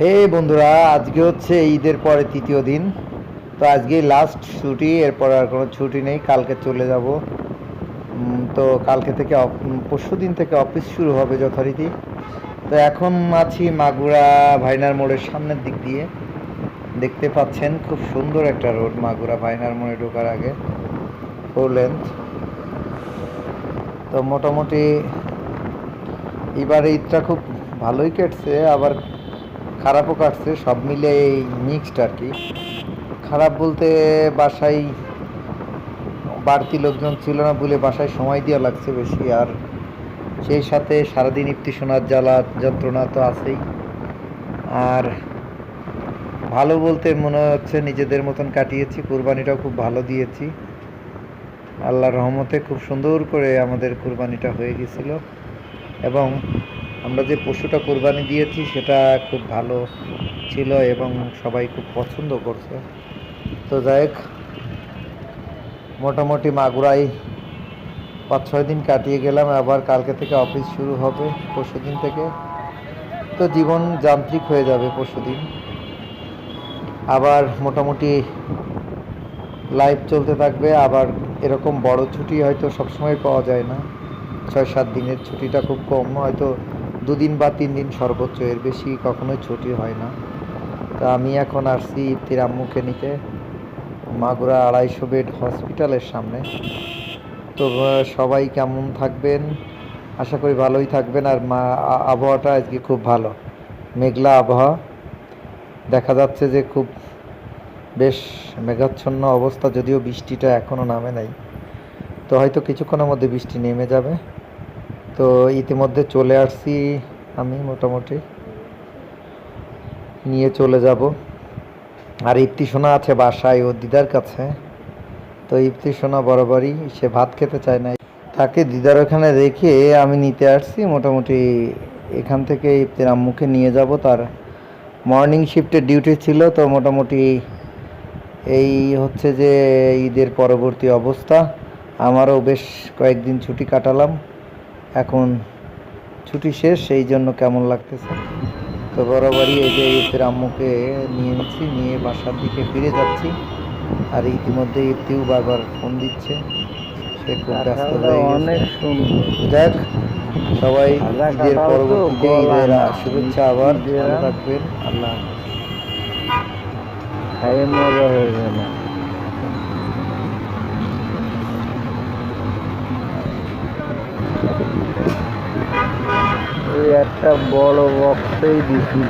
হে বন্ধুরা, আজকে হচ্ছে ঈদের পরে তৃতীয় দিন। তো আজকে লাস্ট ছুটি, এরপর আর কোনো ছুটি নেই। কালকে চলে যাব। তো কালকে থেকে পরশু দিন থেকে অফিস শুরু হবে যথারীতি। তো এখন আছি মাগুরা ভাইনার মোড়ের সামনের দিক দিয়ে। দেখতে পাচ্ছেন খুব সুন্দর একটা রোড মাগুরা ভাইনার মোড়ে ঢোকার আগে ফোর লেন্থ তো মোটামুটি এবার ঈদটা খুব ভালোই কেটছে, আবার খারাপও কাটছে, সব মিলে এই মিক্সড আর কি। খারাপ বলতে বাসায় বাড়তি লোকজন ছিল না বলে বাসায় সময় দেওয়া লাগছে বেশি, আর সেই সাথে সারাদিন ইফতি শোনার জ্বালা যন্ত্রণা তো আছেই। আর ভালো বলতে মনে হচ্ছে নিজেদের মতন কাটিয়েছি, কুরবানিটাও খুব ভালো দিয়েছি। আল্লাহর রহমতে খুব সুন্দর করে আমাদের কুরবানিটা হয়ে গেছিল। এবং আমরা যে পশুটা কোরবানি দিয়েছি, সেটা খুব ভালো ছিল এবং সবাই খুব পছন্দ করছে। তো যাই হোক, মোটামুটি মাগুরাই পাঁচ, ছয় দিন কাটিয়ে গেলাম। আবার কালকে থেকে অফিস শুরু হবে পরশু দিন থেকে। তো জীবন যান্ত্রিক হয়ে যাবে পরশু দিন আবার মোটামুটি লাইফ চলতে থাকবে। আবার এরকম বড় ছুটি হয়তো সবসময় পাওয়া যায় না। ছয়, সাত দিনের ছুটিটা খুব কম। হয়তো দুদিন বা তিন দিন সর্বোচ্চ, এর বেশি কখনোই ছুটি হয় না। তা আমি এখন আসছি ইফতির আম্মুকে নিতে, মাগুরা আড়াইশো বেড হসপিটালের সামনে। তো সবাই কেমন থাকবেন? আশা করি ভালোই থাকবেন। আর মা আবহাওয়াটা আজকে খুব ভালো। মেঘলা আবহাওয়া। দেখা যাচ্ছে যে খুব বেশ মেঘাচ্ছন্ন অবস্থা, যদিও বৃষ্টিটা এখনও নামে নাই। তো হয়তো কিছুক্ষণের মধ্যে বৃষ্টি নেমে যাবে। তো ইতিমধ্যে চলে আসছি আমি মোটামুটি। নিয়ে চলে যাব। আর ইফতি সোনা আছে বাসায়, ও দিদার কাছে। তো ইফতি সোনা বরাবরই, সে ভাত খেতে চায় না। তাকে দিদার ওখানে রেখে আমি নিতে আসছি, মোটামুটি এখান থেকে ইফতির আম্মুকে নিয়ে যাব। তার মর্নিং শিফটের ডিউটি ছিল, তো মোটামুটি এই হচ্ছে যে ঈদের পরবর্তী অবস্থা। আমারও বেশ কয়েকদিন ছুটি কাটালাম। এখন ছুটি শেষ সেই জন্য কেমন লাগতেছে? তো বরাবরই এই যে ইফতির আম্মুকে নিয়ে নিচ্ছি নিয়ে বাসার দিকে ফিরে যাচ্ছি। আর ইতিমধ্যে ইফতিও বারবার ফোন দিচ্ছে। সে খুব ব্যস্ত হয়ে অনেক সুন্দর। যাক সবাই ঈদের পরবর্তীতে ঈদের শুভেচ্ছা আবার। থাকবেন। আল্লাহ। খাইয়ে মজা হয়ে গেল একটা বড় বক্সেই দিছি